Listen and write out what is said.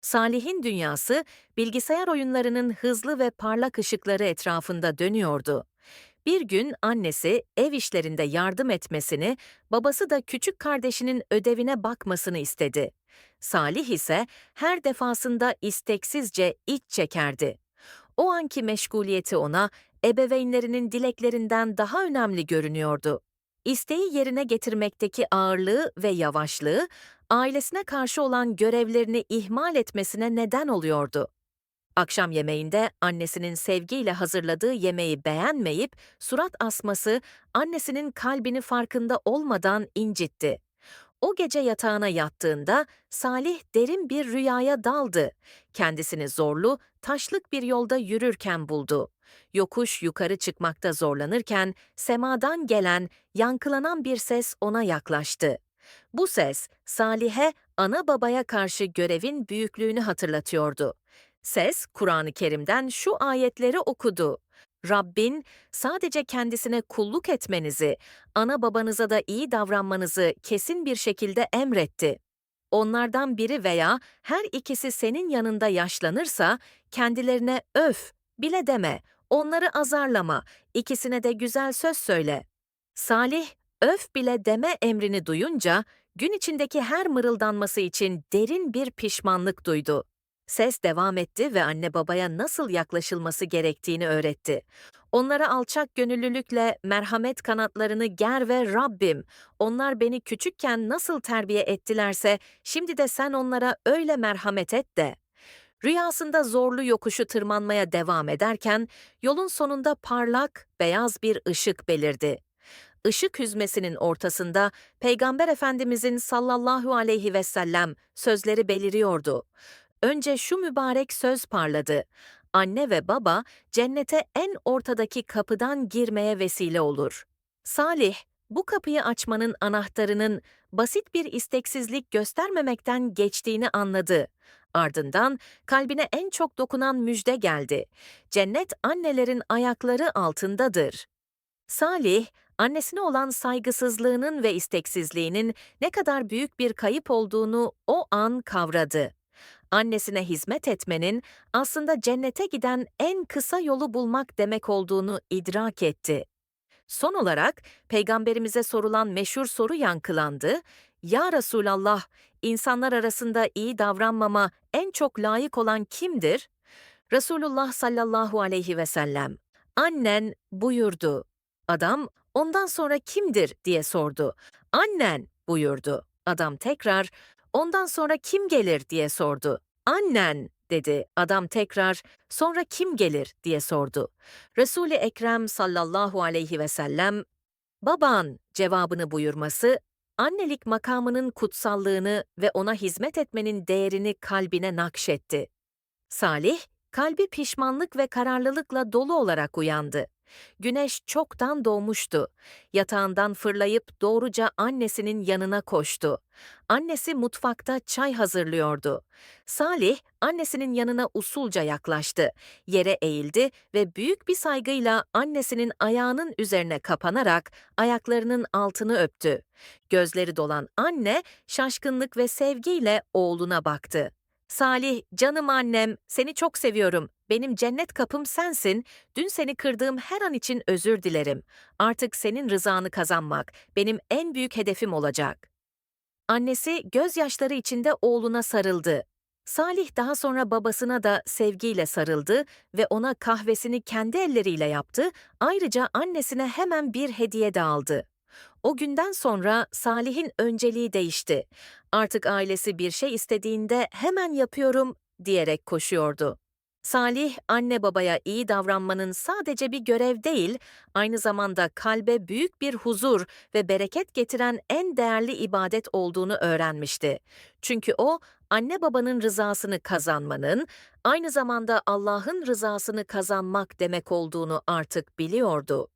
Salih'in dünyası bilgisayar oyunlarının hızlı ve parlak ışıkları etrafında dönüyordu. Bir gün annesi ev işlerinde yardım etmesini, babası da küçük kardeşinin ödevine bakmasını istedi. Salih ise her defasında isteksizce iç çekerdi. O anki meşguliyeti ona ebeveynlerinin dileklerinden daha önemli görünüyordu. İsteği yerine getirmekteki ağırlığı ve yavaşlığı ailesine karşı olan görevlerini ihmal etmesine neden oluyordu. Akşam yemeğinde annesinin sevgiyle hazırladığı yemeği beğenmeyip surat asması annesinin kalbini farkında olmadan incitti. O gece yatağına yattığında Salih derin bir rüyaya daldı. Kendisini zorlu, taşlık bir yolda yürürken buldu. Yokuş yukarı çıkmakta zorlanırken semadan gelen, yankılanan bir ses ona yaklaştı. Bu ses Salih'e ana babaya karşı görevin büyüklüğünü hatırlatıyordu. Ses Kur'an-ı Kerim'den şu ayetleri okudu. Rabbin sadece kendisine kulluk etmenizi, ana babanıza da iyi davranmanızı kesin bir şekilde emretti. Onlardan biri veya her ikisi senin yanında yaşlanırsa kendilerine öf bile deme, onları azarlama, ikisine de güzel söz söyle. Salih, öf bile deme emrini duyunca gün içindeki her mırıldanması için derin bir pişmanlık duydu. Ses devam etti ve anne babaya nasıl yaklaşılması gerektiğini öğretti. Onlara alçak gönüllülükle merhamet kanatlarını ger ve Rabbim, onlar beni küçükken nasıl terbiye ettilerse şimdi de sen onlara öyle merhamet et de. Rüyasında zorlu yokuşu tırmanmaya devam ederken yolun sonunda parlak, beyaz bir ışık belirdi. Işık hüzmesinin ortasında Peygamber Efendimizin sallallahu aleyhi ve sellem sözleri beliriyordu. Önce şu mübarek söz parladı. Anne ve baba cennete en ortadaki kapıdan girmeye vesile olur. Salih, bu kapıyı açmanın anahtarının basit bir isteksizlik göstermemekten geçtiğini anladı. Ardından kalbine en çok dokunan müjde geldi. Cennet annelerin ayakları altındadır. Salih, annesine olan saygısızlığının ve isteksizliğinin ne kadar büyük bir kayıp olduğunu o an kavradı. Annesine hizmet etmenin aslında cennete giden en kısa yolu bulmak demek olduğunu idrak etti. Son olarak peygamberimize sorulan meşhur soru yankılandı. Ya Resulallah, insanlar arasında iyi davranmama en çok layık olan kimdir? Resulullah sallallahu aleyhi ve sellem, annen buyurdu. Adam, ondan sonra kimdir diye sordu. Annen buyurdu. Adam tekrar, ondan sonra kim gelir diye sordu. Annen dedi. Adam tekrar, sonra kim gelir diye sordu. Resul-i Ekrem sallallahu aleyhi ve sellem, baban cevabını buyurması, annelik makamının kutsallığını ve ona hizmet etmenin değerini kalbine nakşetti. Salih, kalbi pişmanlık ve kararlılıkla dolu olarak uyandı. Güneş çoktan doğmuştu. Yatağından fırlayıp doğruca annesinin yanına koştu. Annesi mutfakta çay hazırlıyordu. Salih annesinin yanına usulca yaklaştı. Yere eğildi ve büyük bir saygıyla annesinin ayağının üzerine kapanarak ayaklarının altını öptü. Gözleri dolan anne şaşkınlık ve sevgiyle oğluna baktı. Salih, canım annem, seni çok seviyorum. Benim cennet kapım sensin. Dün seni kırdığım her an için özür dilerim. Artık senin rızanı kazanmak benim en büyük hedefim olacak. Annesi gözyaşları içinde oğluna sarıldı. Salih daha sonra babasına da sevgiyle sarıldı ve ona kahvesini kendi elleriyle yaptı. Ayrıca annesine hemen bir hediye de aldı. O günden sonra Salih'in önceliği değişti. Artık ailesi bir şey istediğinde hemen yapıyorum diyerek koşuyordu. Salih, anne babaya iyi davranmanın sadece bir görev değil, aynı zamanda kalbe büyük bir huzur ve bereket getiren en değerli ibadet olduğunu öğrenmişti. Çünkü o, anne babanın rızasını kazanmanın, aynı zamanda Allah'ın rızasını kazanmak demek olduğunu artık biliyordu.